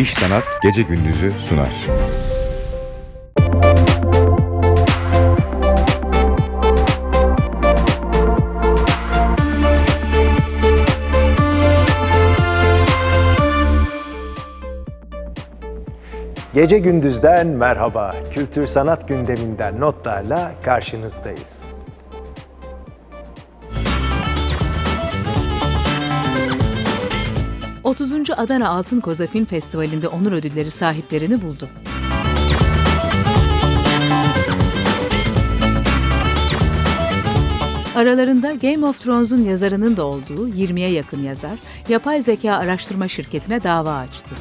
İş Sanat Gece Gündüz'ü sunar. Gece gündüzden merhaba. Kültür sanat gündeminden notlarla karşınızdayız. 30. Adana Altın Koza Film Festivali'nde onur ödülleri sahiplerini buldu. Aralarında Game of Thrones'un yazarının da olduğu 20'ye yakın yazar, yapay zeka araştırma şirketine dava açtı.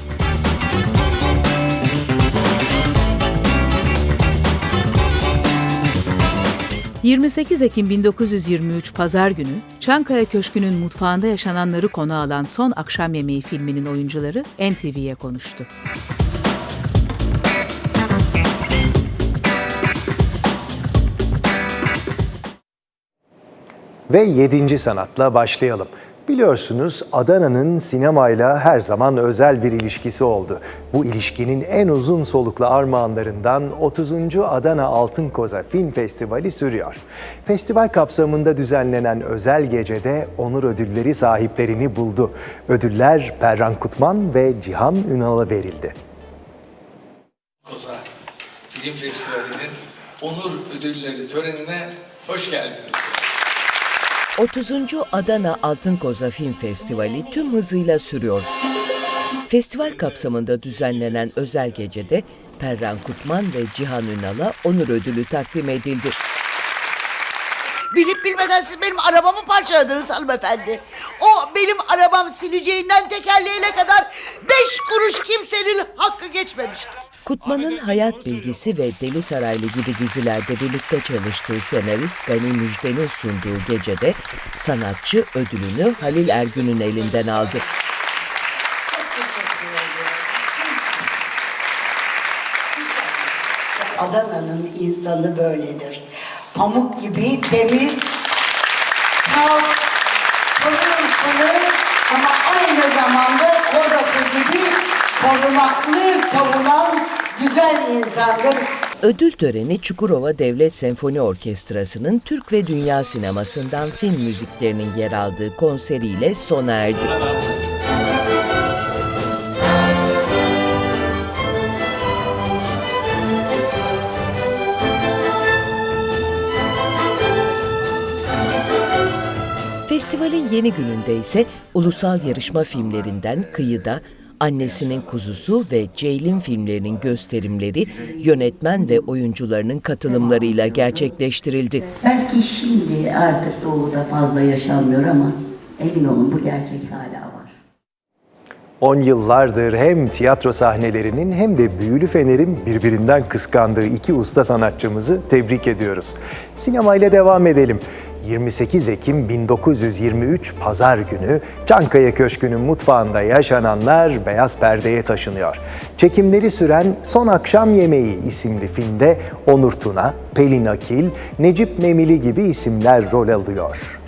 ...28 Ekim 1923 Pazar günü... ...Çankaya Köşkü'nün mutfağında yaşananları konu alan Son Akşam Yemeği filminin oyuncuları NTV'ye konuştu. Ve yedinci sanatla başlayalım. Biliyorsunuz Adana'nın sinemayla her zaman özel bir ilişkisi oldu. Bu ilişkinin en uzun soluklu armağanlarından 30. Adana Altın Koza Film Festivali sürüyor. Festival kapsamında düzenlenen özel gecede onur ödülleri sahiplerini buldu. Ödüller Perran Kutman ve Cihan Ünal'a verildi. Koza Film Festivali'nin onur ödülleri törenine hoş geldiniz. 30. Adana Altın Koza Film Festivali tüm hızıyla sürüyor. Festival kapsamında düzenlenen özel gecede Perran Kutman ve Cihan Ünal'a onur ödülü takdim edildi. Bilip bilmeden siz benim arabamı parçaladınız hanımefendi. O benim arabam sileceğinden tekerleğine kadar beş kuruş kimsenin hakkı geçmemiştir. Kutman'ın Hayat Bilgisi ve Deli Saraylı gibi dizilerde birlikte çalıştığı senarist Gani Müjde'nin sunduğu gecede sanatçı ödülünü Halil Ergün'ün elinden aldı. Adana'nın insanı böyledir. Pamuk gibi temiz, saf, pırıl pırıl ama aynı zamanda kodası gibi korunaklı, savunan güzel insandır. Ödül töreni Çukurova Devlet Senfoni Orkestrası'nın Türk ve Dünya sinemasından film müziklerinin yer aldığı konseriyle sona erdi. Festivalin yeni gününde ise ulusal yarışma filmlerinden Kıyıda, Annesinin Kuzusu ve Ceylin filmlerinin gösterimleri yönetmen ve oyuncularının katılımlarıyla gerçekleştirildi. Belki şimdi artık doğuda fazla yaşanmıyor ama emin olun bu gerçek hala var. 10 yıllardır hem tiyatro sahnelerinin hem de Büyülü Fener'in birbirinden kıskandığı iki usta sanatçımızı tebrik ediyoruz. Sinemayla devam edelim. 28 Ekim 1923 Pazar günü Çankaya Köşkü'nün mutfağında yaşananlar beyaz perdeye taşınıyor. Çekimleri süren Son Akşam Yemeği isimli filmde Onur Tuna, Pelin Akil, Necip Memili gibi isimler rol alıyor.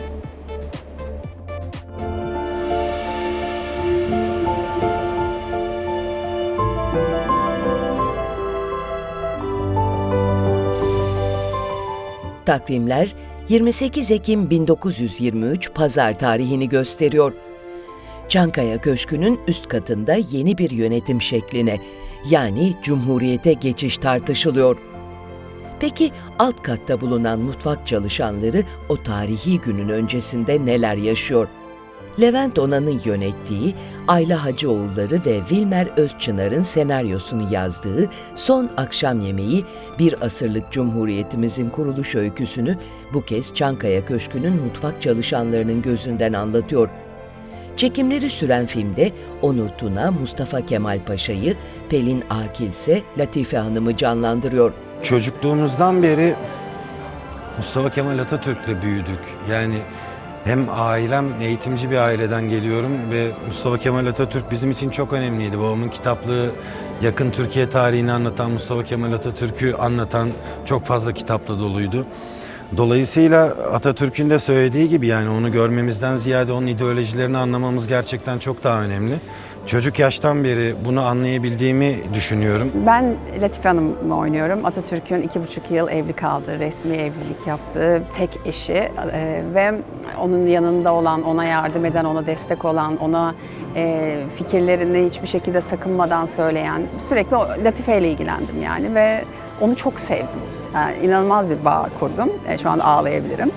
Takvimler 28 Ekim 1923 Pazar tarihini gösteriyor. Çankaya Köşkü'nün üst katında yeni bir yönetim şekline yani Cumhuriyete geçiş tartışılıyor. Peki alt katta bulunan mutfak çalışanları o tarihi günün öncesinde neler yaşıyor? Levent Onan'ın yönettiği, Ayla Hacıoğulları ve Wilmer Özçınar'ın senaryosunu yazdığı Son Akşam Yemeği, bir asırlık Cumhuriyetimizin kuruluş öyküsünü bu kez Çankaya Köşkü'nün mutfak çalışanlarının gözünden anlatıyor. Çekimleri süren filmde Onur Tuna, Mustafa Kemal Paşa'yı, Pelin Akil ise Latife Hanım'ı canlandırıyor. Çocukluğumuzdan beri Mustafa Kemal Atatürk'le büyüdük. Yani hem ailem eğitimci bir aileden geliyorum ve Mustafa Kemal Atatürk bizim için çok önemliydi. Babamın kitaplığı yakın Türkiye tarihini anlatan, Mustafa Kemal Atatürk'ü anlatan çok fazla kitapla doluydu. Dolayısıyla Atatürk'ün de söylediği gibi yani onu görmemizden ziyade onun ideolojilerini anlamamız gerçekten çok daha önemli. Çocuk yaştan beri bunu anlayabildiğimi düşünüyorum. Ben Latife Hanım'ı oynuyorum. Atatürk'ün iki buçuk yıl evli kaldığı, resmi evlilik yaptığı tek eşi e, ve onun yanında olan, ona yardım eden, ona destek olan, ona e, fikirlerini hiçbir şekilde sakınmadan söyleyen, sürekli Latife ile ilgilendim yani ve onu çok sevdim. Yani inanılmaz bir bağ kurdum. E, şu an ağlayabilirim.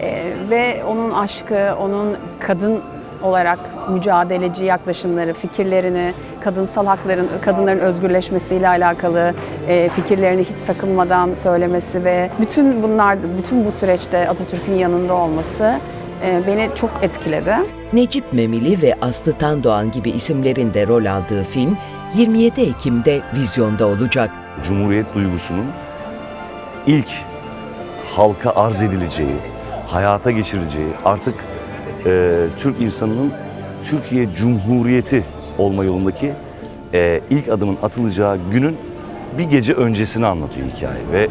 E, ve onun aşkı, onun kadın olarak mücadeleci yaklaşımları, fikirlerini, kadınsal hakların, kadınların özgürleşmesiyle alakalı e, fikirlerini hiç sakınmadan söylemesi ve bütün bunlar, bütün bu süreçte Atatürk'ün yanında olması e, beni çok etkiledi. Necip Memili ve Aslı Tandoğan gibi isimlerin de rol aldığı film 27 Ekim'de vizyonda olacak. Cumhuriyet duygusunun ilk halka arz edileceği, hayata geçirileceği, artık e, Türk insanının Türkiye Cumhuriyeti olma yolundaki e, ilk adımın atılacağı günün bir gece öncesini anlatıyor hikaye ve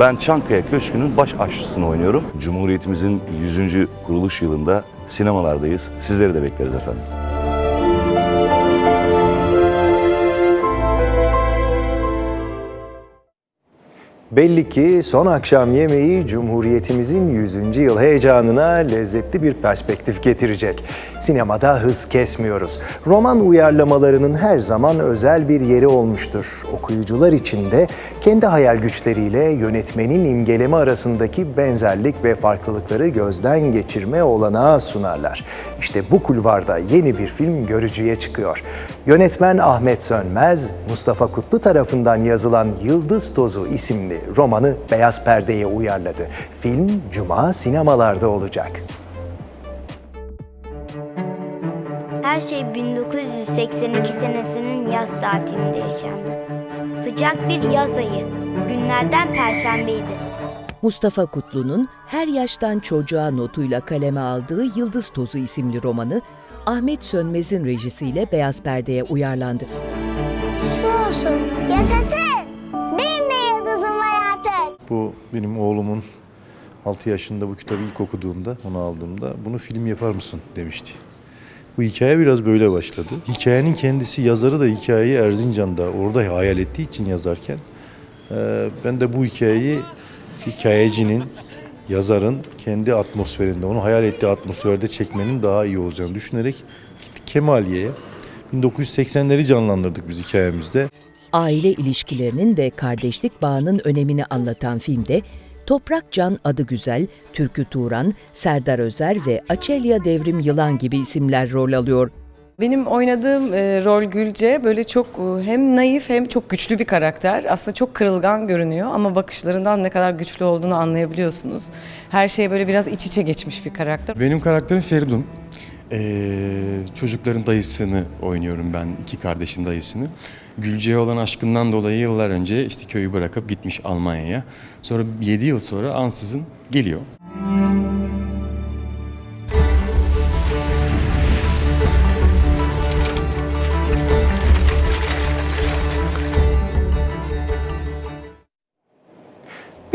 ben Çankaya Köşkü'nün baş aşçısını oynuyorum. Cumhuriyetimizin 100. kuruluş yılında sinemalardayız. Sizleri de bekleriz efendim. Belli ki son akşam yemeği Cumhuriyetimizin 100. yıl heyecanına lezzetli bir perspektif getirecek. Sinemada hız kesmiyoruz. Roman uyarlamalarının her zaman özel bir yeri olmuştur. Okuyucular için de kendi hayal güçleriyle yönetmenin imgeleme arasındaki benzerlik ve farklılıkları gözden geçirme olanağı sunarlar. İşte bu kulvarda yeni bir film görücüye çıkıyor. Yönetmen Ahmet Sönmez, Mustafa Kutlu tarafından yazılan Yıldız Tozu isimli romanı beyaz perdeye uyarladı. Film Cuma sinemalarda olacak. Her şey 1982 senesinin yaz saatinde yaşandı. Sıcak bir yaz ayı, günlerden perşembeydi. Mustafa Kutlu'nun her yaştan çocuğa notuyla kaleme aldığı Yıldız Tozu isimli romanı Ahmet Sönmez'in rejisiyle beyaz perdeye uyarlandı. Su olsun, yaşasın! Bu benim oğlumun 6 yaşında bu kitabı ilk okuduğunda, onu aldığımda bunu film yapar mısın demişti. Bu hikaye biraz böyle başladı. Hikayenin kendisi yazarı da hikayeyi Erzincan'da orada hayal ettiği için yazarken ben de bu hikayeyi hikayecinin, yazarın kendi atmosferinde, onu hayal ettiği atmosferde çekmenin daha iyi olacağını düşünerek gittik Kemaliye'ye. 1980'leri canlandırdık biz hikayemizde. Aile ilişkilerinin ve kardeşlik bağının önemini anlatan filmde Toprak Can Adı Güzel, Türkü Turan, Serdar Özer ve Açelya Devrim Yılan gibi isimler rol alıyor. Benim oynadığım e, rol Gülce böyle çok e, hem naif hem çok güçlü bir karakter. Aslında çok kırılgan görünüyor ama bakışlarından ne kadar güçlü olduğunu anlayabiliyorsunuz. Her şey böyle biraz iç içe geçmiş bir karakter. Benim karakterim Feridun. Ee, çocukların dayısını oynuyorum ben, iki kardeşin dayısını. Gülce'ye olan aşkından dolayı yıllar önce işte köyü bırakıp gitmiş Almanya'ya. Sonra 7 yıl sonra ansızın geliyor.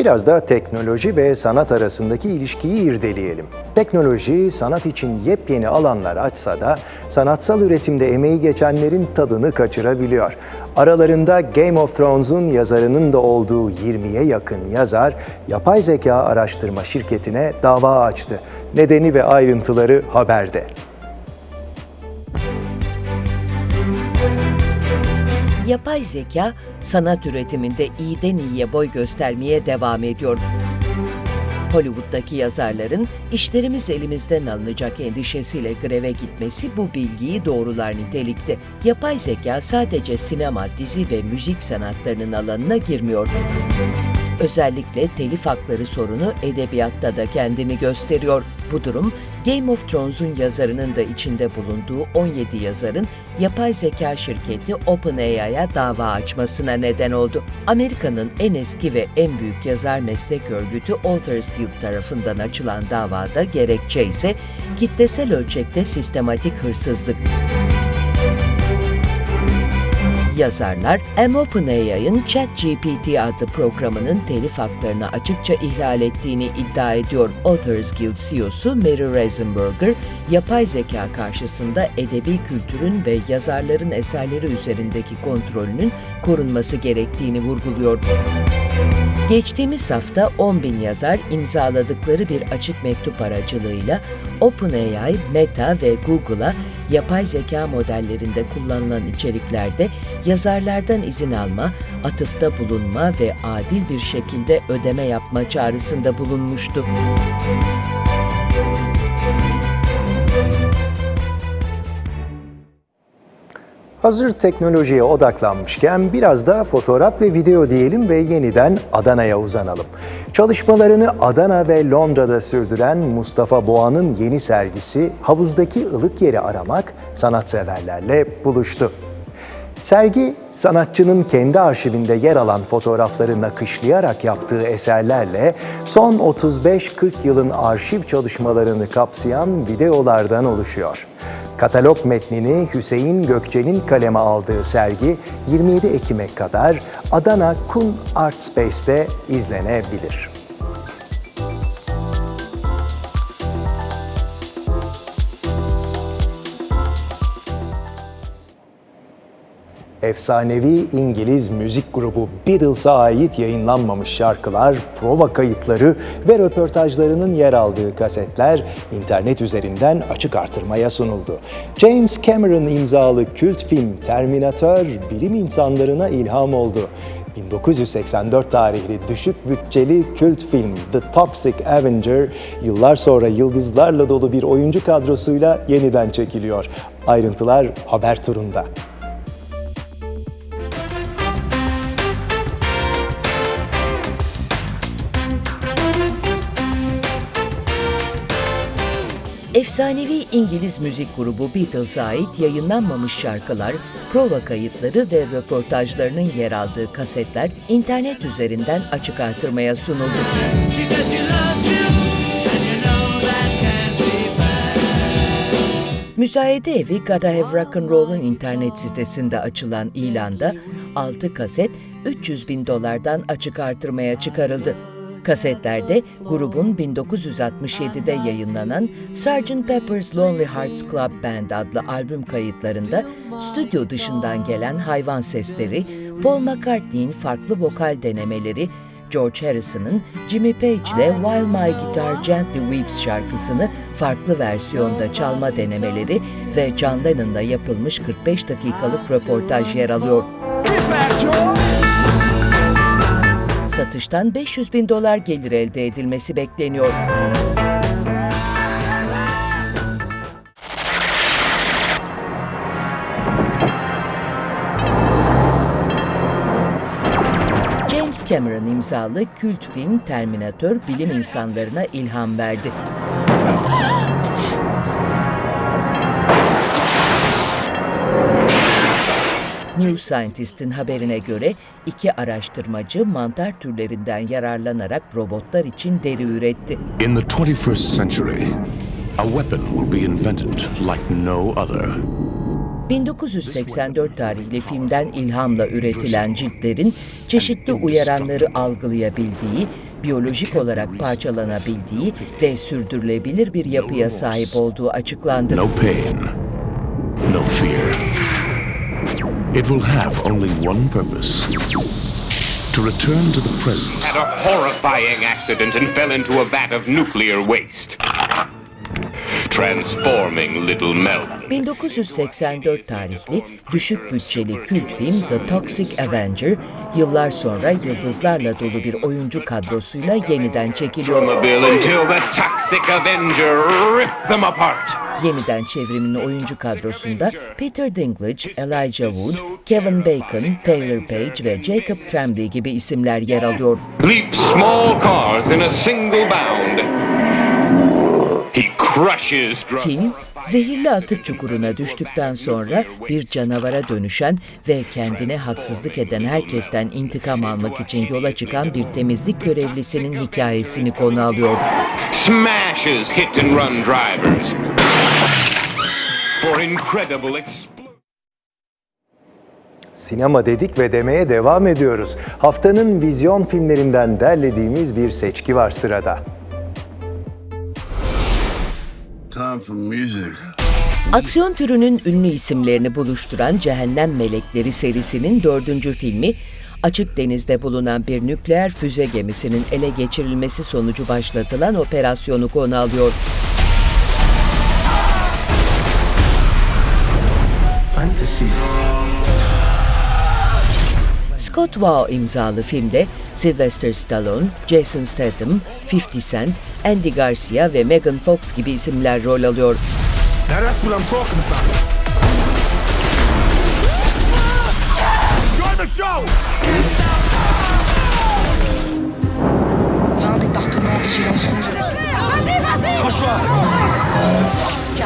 Biraz da teknoloji ve sanat arasındaki ilişkiyi irdeleyelim. Teknoloji sanat için yepyeni alanlar açsa da sanatsal üretimde emeği geçenlerin tadını kaçırabiliyor. Aralarında Game of Thrones'un yazarının da olduğu 20'ye yakın yazar yapay zeka araştırma şirketine dava açtı. Nedeni ve ayrıntıları haberde. Yapay zeka sanat üretiminde iyiden iyiye boy göstermeye devam ediyor. Hollywood'daki yazarların işlerimiz elimizden alınacak endişesiyle greve gitmesi bu bilgiyi doğrular nitelikte. Yapay zeka sadece sinema, dizi ve müzik sanatlarının alanına girmiyor. Özellikle telif hakları sorunu edebiyatta da kendini gösteriyor. Bu durum Game of Thrones'un yazarının da içinde bulunduğu 17 yazarın yapay zeka şirketi OpenAI'ya dava açmasına neden oldu. Amerika'nın en eski ve en büyük yazar meslek örgütü Authors Guild tarafından açılan davada gerekçe ise kitlesel ölçekte sistematik hırsızlık. Yazarlar, M OpenAI'ın ChatGPT adlı programının telif haklarını açıkça ihlal ettiğini iddia ediyor. Authors Guild CEO'su Mary Rosenberger, yapay zeka karşısında edebi kültürün ve yazarların eserleri üzerindeki kontrolünün korunması gerektiğini vurguluyor. Geçtiğimiz hafta 10 bin yazar imzaladıkları bir açık mektup aracılığıyla OpenAI, Meta ve Google'a yapay zeka modellerinde kullanılan içeriklerde yazarlardan izin alma, atıfta bulunma ve adil bir şekilde ödeme yapma çağrısında bulunmuştu. Hazır teknolojiye odaklanmışken biraz da fotoğraf ve video diyelim ve yeniden Adana'ya uzanalım. Çalışmalarını Adana ve Londra'da sürdüren Mustafa Boğa'nın yeni sergisi Havuzdaki ılık yeri aramak sanatseverlerle buluştu. Sergi, sanatçının kendi arşivinde yer alan fotoğrafları nakışlayarak yaptığı eserlerle son 35-40 yılın arşiv çalışmalarını kapsayan videolardan oluşuyor. Katalog metnini Hüseyin Gökçe'nin kaleme aldığı sergi 27 Ekim'e kadar Adana Kun Art Space'te izlenebilir. Efsanevi İngiliz müzik grubu Beatles'a ait yayınlanmamış şarkılar, prova kayıtları ve röportajlarının yer aldığı kasetler internet üzerinden açık artırmaya sunuldu. James Cameron imzalı kült film Terminator bilim insanlarına ilham oldu. 1984 tarihli düşük bütçeli kült film The Toxic Avenger yıllar sonra yıldızlarla dolu bir oyuncu kadrosuyla yeniden çekiliyor. Ayrıntılar haber turunda. Efsanevi İngiliz müzik grubu Beatles'a ait yayınlanmamış şarkılar, prova kayıtları ve röportajlarının yer aldığı kasetler internet üzerinden açık artırmaya sunuldu. Müzayede evi Gotta Have Rock'n'Roll'un internet sitesinde açılan ilanda 6 kaset 300 bin dolardan açık artırmaya çıkarıldı. Kasetlerde grubun 1967'de yayınlanan Sgt. Pepper's Lonely Hearts Club Band adlı albüm kayıtlarında stüdyo dışından gelen hayvan sesleri, Paul McCartney'in farklı vokal denemeleri, George Harrison'ın Jimmy Page ile While My Guitar Gently Weeps şarkısını farklı versiyonda çalma denemeleri ve John Lennon'la yapılmış 45 dakikalık röportaj yer alıyor. Satıştan 500 bin dolar gelir elde edilmesi bekleniyor. James Cameron imzalı kült film Terminator bilim insanlarına ilham verdi. New Scientist'in haberine göre iki araştırmacı mantar türlerinden yararlanarak robotlar için deri üretti. In the 21st century, a weapon will be invented like no other. 1984 tarihli filmden ilhamla üretilen ciltlerin çeşitli uyaranları algılayabildiği, biyolojik olarak parçalanabildiği ve sürdürülebilir bir yapıya sahip olduğu açıklandı. No pain, no fear. It will have only one purpose. To return to the present. Had a horrifying accident and fell into a vat of nuclear waste. Transforming Little Melvin. 1984 tarihli düşük bütçeli kült film The Toxic Avenger, yıllar sonra yıldızlarla dolu bir oyuncu kadrosuyla yeniden çekiliyor. Yeniden çevrimin oyuncu kadrosunda Peter Dinklage, Elijah Wood, Kevin Bacon, Taylor Page ve Jacob Tremblay gibi isimler yer alıyor. Leap small cars in a single bound. He crushes drugs. Film, zehirli atık çukuruna düştükten sonra bir canavara dönüşen ve kendine haksızlık eden herkesten intikam almak için yola çıkan bir temizlik görevlisinin hikayesini konu alıyor. Smashes hit and run drivers. For incredible explosions. Sinema dedik ve demeye devam ediyoruz. Haftanın vizyon filmlerinden derlediğimiz bir seçki var sırada. Time for music. Aksiyon türünün ünlü isimlerini buluşturan Cehennem Melekleri serisinin dördüncü filmi, açık denizde bulunan bir nükleer füze gemisinin ele geçirilmesi sonucu başlatılan operasyonu konu alıyor. Fantasies. Scott Wow imzalı filmde Sylvester Stallone, Jason Statham, 50 Cent, Andy Garcia ve Megan Fox gibi isimler rol alıyor. Now that's what I'm talking about. Enjoy the show! 20 départements vigilance rouge. Accroche-toi!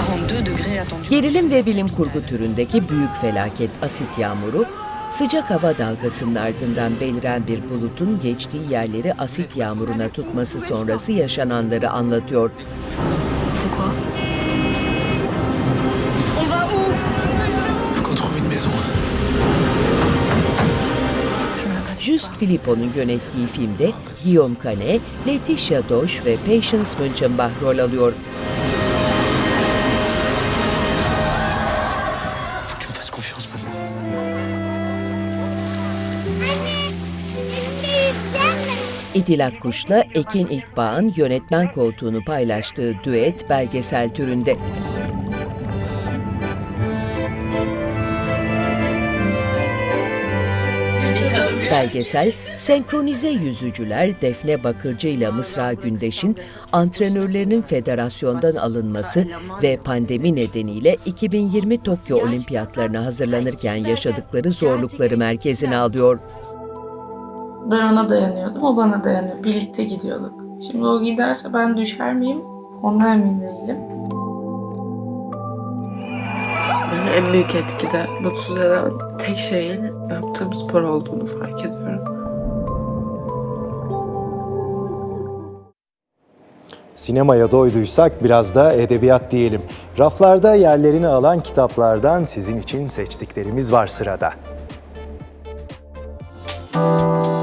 42 degrés attendus. Gerilim ve bilim kurgu türündeki büyük felaket asit yağmuru, sıcak hava dalgasının ardından beliren bir bulutun geçtiği yerleri asit yağmuruna tutması sonrası yaşananları anlatıyor. C'est quoi On va où Faut qu'on trouve une maison. Just Filippo'nun yönettiği filmde Guillaume Canet, Letitia Doş ve Patience Münchembach rol alıyor. İdil Akkuş'la Ekin İlkbağ'ın yönetmen koltuğunu paylaştığı düet belgesel türünde. Belgesel, senkronize yüzücüler Defne Bakırcı ile Mısra Gündeş'in antrenörlerinin federasyondan alınması ve pandemi nedeniyle 2020 Tokyo Olimpiyatlarına hazırlanırken yaşadıkları zorlukları merkezine alıyor. Ben ona dayanıyordum, o bana dayanıyor. Birlikte gidiyorduk. Şimdi o giderse ben düşer miyim? Ondan emin değilim. Beni en büyük etkide mutsuz eden tek şeyin yaptığım spor olduğunu fark ediyorum. Sinemaya doyduysak biraz da edebiyat diyelim. Raflarda yerlerini alan kitaplardan sizin için seçtiklerimiz var sırada. Ödüllü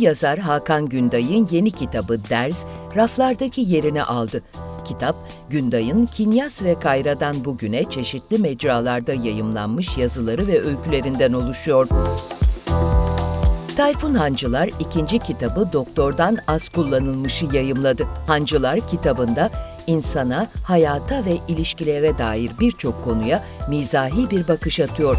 yazar Hakan Günday'ın yeni kitabı Ders, raflardaki yerini aldı. Kitap, Günday'ın Kinyas ve Kayra'dan bugüne çeşitli mecralarda yayımlanmış yazıları ve öykülerinden oluşuyor. Tayfun Hancılar ikinci kitabı Doktordan Az Kullanılmış'ı yayımladı. Hancılar kitabında insana, hayata ve ilişkilere dair birçok konuya mizahi bir bakış atıyor.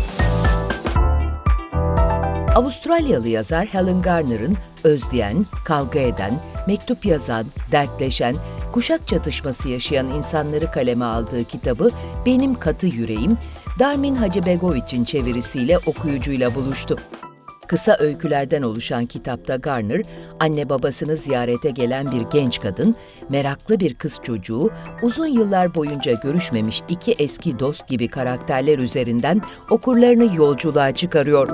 Avustralyalı yazar Helen Garner'ın özleyen, kavga eden, mektup yazan, dertleşen, kuşak çatışması yaşayan insanları kaleme aldığı kitabı Benim Katı Yüreğim, Darmin Hacebegoviç'in çevirisiyle okuyucuyla buluştu. Kısa öykülerden oluşan kitapta Garner, anne babasını ziyarete gelen bir genç kadın, meraklı bir kız çocuğu, uzun yıllar boyunca görüşmemiş iki eski dost gibi karakterler üzerinden okurlarını yolculuğa çıkarıyor.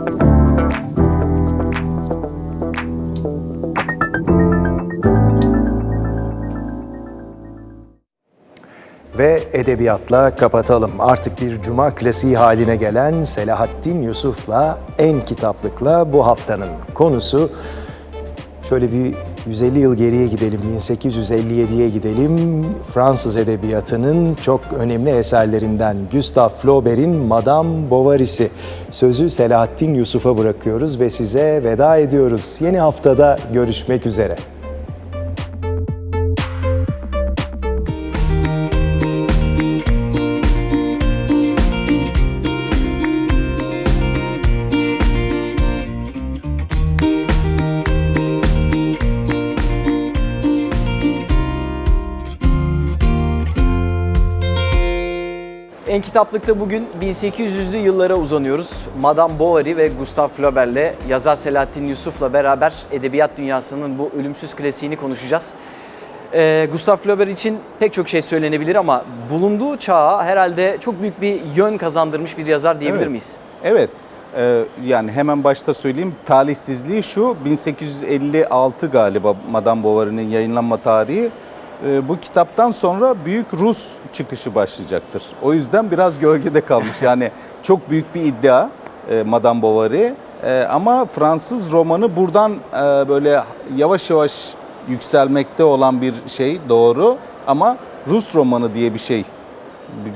Ve edebiyatla kapatalım. Artık bir cuma klasiği haline gelen Selahattin Yusuf'la en kitaplıkla bu haftanın konusu şöyle bir 150 yıl geriye gidelim, 1857'ye gidelim. Fransız edebiyatının çok önemli eserlerinden Gustave Flaubert'in Madame Bovary'si. Sözü Selahattin Yusuf'a bırakıyoruz ve size veda ediyoruz. Yeni haftada görüşmek üzere. Kitaplıkta bugün 1800'lü yıllara uzanıyoruz. Madame Bovary ve Gustave Flaubert'le yazar Selahattin Yusuf'la beraber edebiyat dünyasının bu ölümsüz klasiğini konuşacağız. Ee, Gustave Flaubert için pek çok şey söylenebilir ama bulunduğu çağa herhalde çok büyük bir yön kazandırmış bir yazar diyebilir Evet. miyiz? Evet. Ee, yani hemen başta söyleyeyim talihsizliği şu 1856 galiba Madame Bovary'nin yayınlanma tarihi bu kitaptan sonra büyük Rus çıkışı başlayacaktır. O yüzden biraz gölgede kalmış. Yani çok büyük bir iddia e, Madame Bovary. E, ama Fransız romanı buradan e, böyle yavaş yavaş yükselmekte olan bir şey doğru. Ama Rus romanı diye bir şey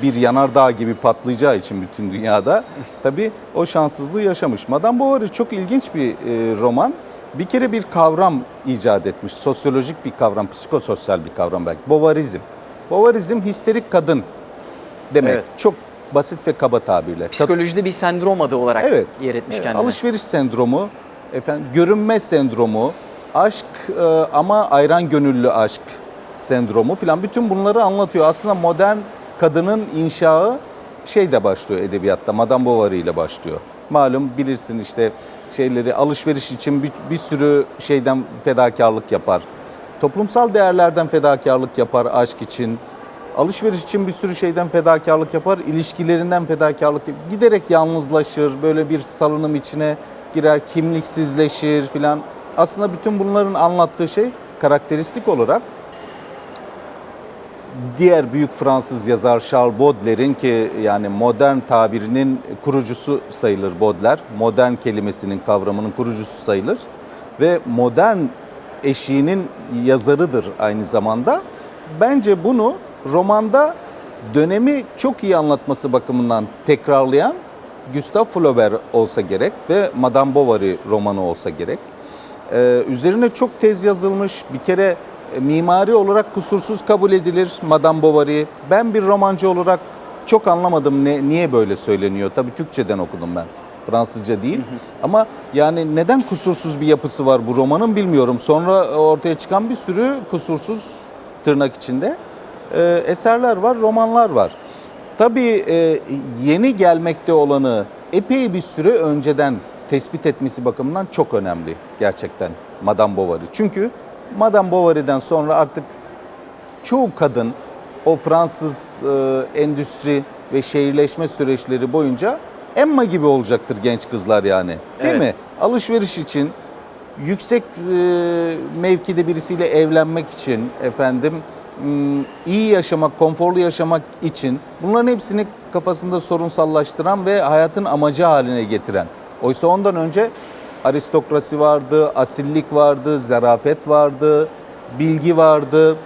bir yanardağ gibi patlayacağı için bütün dünyada tabii o şanssızlığı yaşamış. Madame Bovary çok ilginç bir e, roman. Bir kere bir kavram icat etmiş. Sosyolojik bir kavram, psikososyal bir kavram belki. Bovarizm. Bovarizm histerik kadın demek. Evet. Çok basit ve kaba tabirle. Psikolojide bir sendrom adı olarak Evet. yer etmiş Evet, kendine. Alışveriş sendromu, efendim görünme sendromu, aşk e, ama ayran gönüllü aşk sendromu filan bütün bunları anlatıyor. Aslında modern kadının inşağı şeyde başlıyor edebiyatta. Madame Bovary ile başlıyor. Malum bilirsin işte şeyleri alışveriş için bir, bir sürü şeyden fedakarlık yapar. Toplumsal değerlerden fedakarlık yapar aşk için. Alışveriş için bir sürü şeyden fedakarlık yapar, ilişkilerinden fedakarlık yapar. Giderek yalnızlaşır, böyle bir salınım içine girer, kimliksizleşir filan. Aslında bütün bunların anlattığı şey karakteristik olarak diğer büyük Fransız yazar Charles Baudelaire'in ki yani modern tabirinin kurucusu sayılır Baudelaire. Modern kelimesinin kavramının kurucusu sayılır ve modern eşiğinin yazarıdır aynı zamanda. Bence bunu romanda dönemi çok iyi anlatması bakımından tekrarlayan Gustave Flaubert olsa gerek ve Madame Bovary romanı olsa gerek. Ee, üzerine çok tez yazılmış. Bir kere mimari olarak kusursuz kabul edilir Madame Bovary. Ben bir romancı olarak çok anlamadım ne, niye böyle söyleniyor. Tabii Türkçeden okudum ben. Fransızca değil. Ama yani neden kusursuz bir yapısı var bu romanın bilmiyorum. Sonra ortaya çıkan bir sürü kusursuz tırnak içinde e, eserler var, romanlar var. Tabii e, yeni gelmekte olanı epey bir süre önceden tespit etmesi bakımından çok önemli gerçekten Madame Bovary. Çünkü Madame Bovary'den sonra artık çoğu kadın o Fransız e, endüstri ve şehirleşme süreçleri boyunca Emma gibi olacaktır genç kızlar yani. Değil Evet. mi? Alışveriş için yüksek e, mevkide birisiyle evlenmek için efendim m, iyi yaşamak, konforlu yaşamak için bunların hepsini kafasında sorunsallaştıran ve hayatın amacı haline getiren. Oysa ondan önce aristokrasi vardı, asillik vardı, zarafet vardı, bilgi vardı,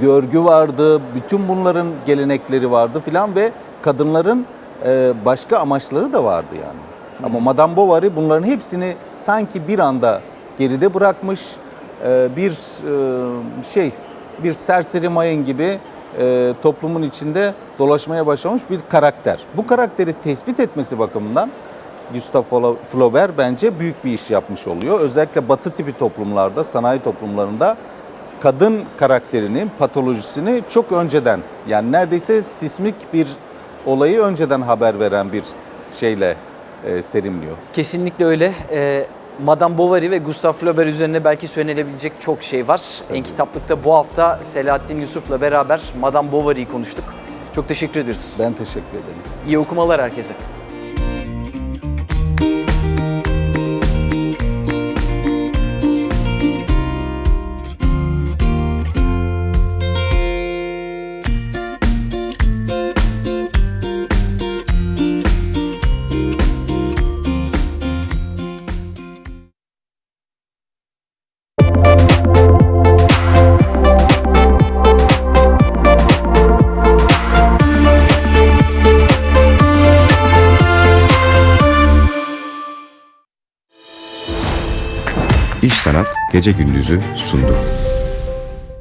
görgü vardı, bütün bunların gelenekleri vardı filan ve kadınların e, başka amaçları da vardı yani. Ama Madame Bovary bunların hepsini sanki bir anda geride bırakmış e, bir e, şey, bir serseri mayın gibi toplumun içinde dolaşmaya başlamış bir karakter. Bu karakteri tespit etmesi bakımından Gustave Flaubert bence büyük bir iş yapmış oluyor. Özellikle batı tipi toplumlarda, sanayi toplumlarında kadın karakterinin patolojisini çok önceden yani neredeyse sismik bir olayı önceden haber veren bir şeyle e, serimliyor. Kesinlikle öyle. Ee, Madame Bovary ve Gustave Flaubert üzerine belki söylenebilecek çok şey var. En kitaplıkta bu hafta Selahattin Yusuf'la beraber Madame Bovary'yi konuştuk. Çok teşekkür ederiz. Ben teşekkür ederim. İyi okumalar herkese. Gece Gündüz'ü sundu.